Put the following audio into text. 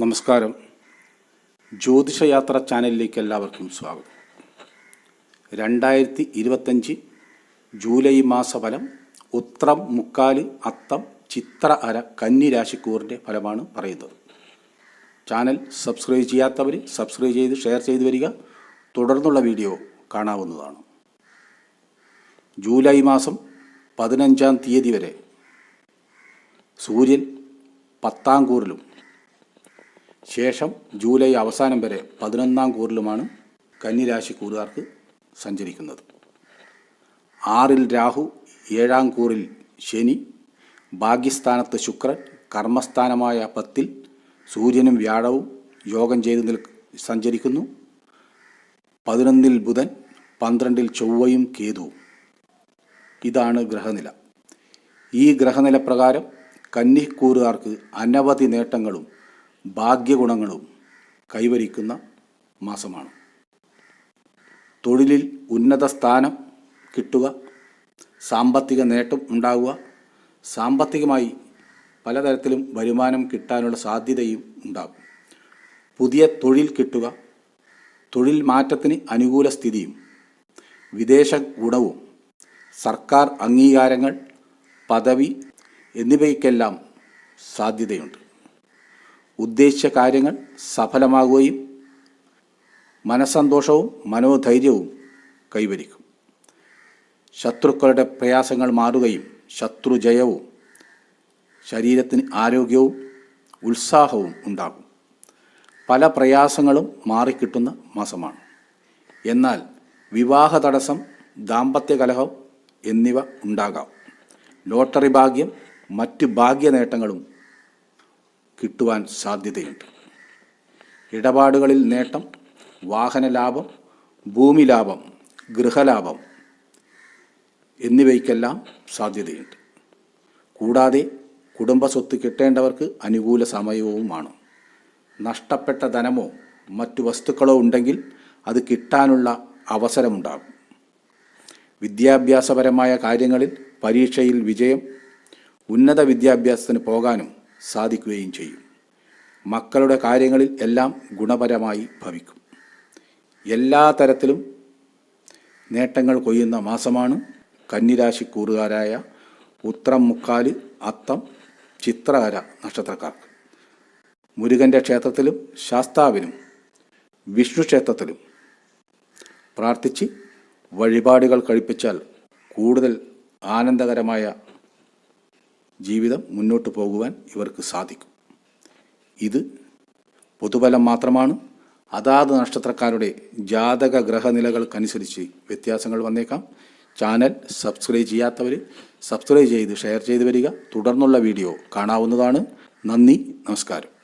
നമസ്കാരം. ജ്യോതിഷയാത്ര ചാനലിലേക്ക് എല്ലാവർക്കും സ്വാഗതം. രണ്ടായിരത്തി ഇരുപത്തഞ്ച് ജൂലൈ മാസഫലം ഉത്രം മുക്കാൽ അത്തം ചിത്ര അര കന്നി രാശിക്കൂറിന്റെ ഫലമാണ് പറയുന്നത്. ചാനൽ സബ്സ്ക്രൈബ് ചെയ്യാത്തവർ സബ്സ്ക്രൈബ് ചെയ്ത് ഷെയർ ചെയ്ത് വരിക. തുടർന്നുള്ള വീഡിയോ കാണാവുന്നതാണ്. ജൂലൈ മാസം പതിനഞ്ചാം തീയതി വരെ സൂര്യൻ പത്താം കൂറിലും ശേഷം ജൂലൈ അവസാനം വരെ പതിനൊന്നാം കൂറിലുമാണ് കന്നിരാശി കൂറുകാർക്ക് സഞ്ചരിക്കുന്നത്. ആറിൽ രാഹു ഏഴാം കൂറിൽ ശനി ഭാഗ്യസ്ഥാനത്ത് ശുക്രൻ കർമ്മസ്ഥാനമായ പത്തിൽ സൂര്യനും വ്യാഴവും യോഗം ചെയ്ത് നിൽ സഞ്ചരിക്കുന്നു. പതിനൊന്നിൽ ബുധൻ പന്ത്രണ്ടിൽ ചൊവ്വയും കേതുവും. ഇതാണ് ഗ്രഹനില. ഈ ഗ്രഹനില പ്രകാരം കന്നിക്കൂറുകാർക്ക് അനവധി നേട്ടങ്ങളും ഭാഗ്യഗുണങ്ങളും കൈവരിക്കുന്ന മാസമാണ്. തൊഴിലിൽ ഉന്നത സ്ഥാനം കിട്ടുക സാമ്പത്തിക നേട്ടം ഉണ്ടാകുക സാമ്പത്തികമായി പലതരത്തിലും വരുമാനം കിട്ടാനുള്ള സാധ്യതയും ഉണ്ടാകും. പുതിയ തൊഴിൽ കിട്ടുക തൊഴിൽ മാറ്റത്തിന് അനുകൂല സ്ഥിതിയും വിദേശ ഗുണവും സർക്കാർ അംഗീകാരങ്ങൾ പദവി എന്നിവയ്ക്കെല്ലാം സാധ്യതയുണ്ട്. ഉദ്ദേശിച്ച കാര്യങ്ങൾ സഫലമാകുകയും മനസ്സന്തോഷവും മനോധൈര്യവും കൈവരിക്കും. ശത്രുക്കളുടെ പ്രയാസങ്ങൾ മാറുകയും ശത്രുജയവും ശരീരത്തിന് ആരോഗ്യവും ഉത്സാഹവും ഉണ്ടാകും. പല പ്രയാസങ്ങളും മാറിക്കിട്ടുന്ന മാസമാണ്. എന്നാൽ വിവാഹ തടസ്സം ദാമ്പത്യ കലഹം എന്നിവ ഉണ്ടാകാം. ലോട്ടറി ഭാഗ്യം മറ്റ് ഭാഗ്യ നേട്ടങ്ങളും കിട്ടുവാൻ സാധ്യതയുണ്ട്. ഇടപാടുകളിൽ നേട്ടം വാഹന ലാഭം ഭൂമി ലാഭം ഗൃഹലാഭം എന്നിവയ്ക്കെല്ലാം സാധ്യതയുണ്ട്. കൂടാതെ കുടുംബസ്വത്ത് കിട്ടേണ്ടവർക്ക് അനുകൂല സമയവുമാണ്. നഷ്ടപ്പെട്ട ധനമോ മറ്റു വസ്തുക്കളോ ഉണ്ടെങ്കിൽ അത് കിട്ടാനുള്ള അവസരമുണ്ടാകും. വിദ്യാഭ്യാസപരമായ കാര്യങ്ങളിൽ പരീക്ഷയിൽ വിജയം ഉന്നത വിദ്യാഭ്യാസത്തിന് പോകാനും സാധിക്കുകയും ചെയ്യും. മക്കളുടെ കാര്യങ്ങളിൽ എല്ലാം ഗുണപരമായി ഭവിക്കും. എല്ലാ തരത്തിലും നേട്ടങ്ങൾ കൊയ്യുന്ന മാസമാണ് കന്നിരാശി കൂറുകാരായ ഉത്രം മുക്കാൽ അത്തം ചിത്രകര നക്ഷത്രക്കാർക്ക്. മുരുകന്റെ ക്ഷേത്രത്തിലും ശാസ്താവിനും വിഷ്ണു ക്ഷേത്രത്തിലും പ്രാർത്ഥിച്ച് വഴിപാടുകൾ കഴിപ്പിച്ചാൽ കൂടുതൽ ആനന്ദകരമായ ജീവിതം മുന്നോട്ട് പോകുവാൻ ഇവർക്ക് സാധിക്കും. ഇത് പൊതുബലം മാത്രമാണ്. അതാത് നക്ഷത്രക്കാരുടെ ജാതക ഗ്രഹനിലകൾക്കനുസരിച്ച് വ്യത്യാസങ്ങൾ വന്നേക്കാം. ചാനൽ സബ്സ്ക്രൈബ് ചെയ്യാത്തവർ സബ്സ്ക്രൈബ് ചെയ്ത് ഷെയർ ചെയ്ത് വരിക. തുടർന്നുള്ള വീഡിയോ കാണാവുന്നതാണ്. നന്ദി നമസ്കാരം.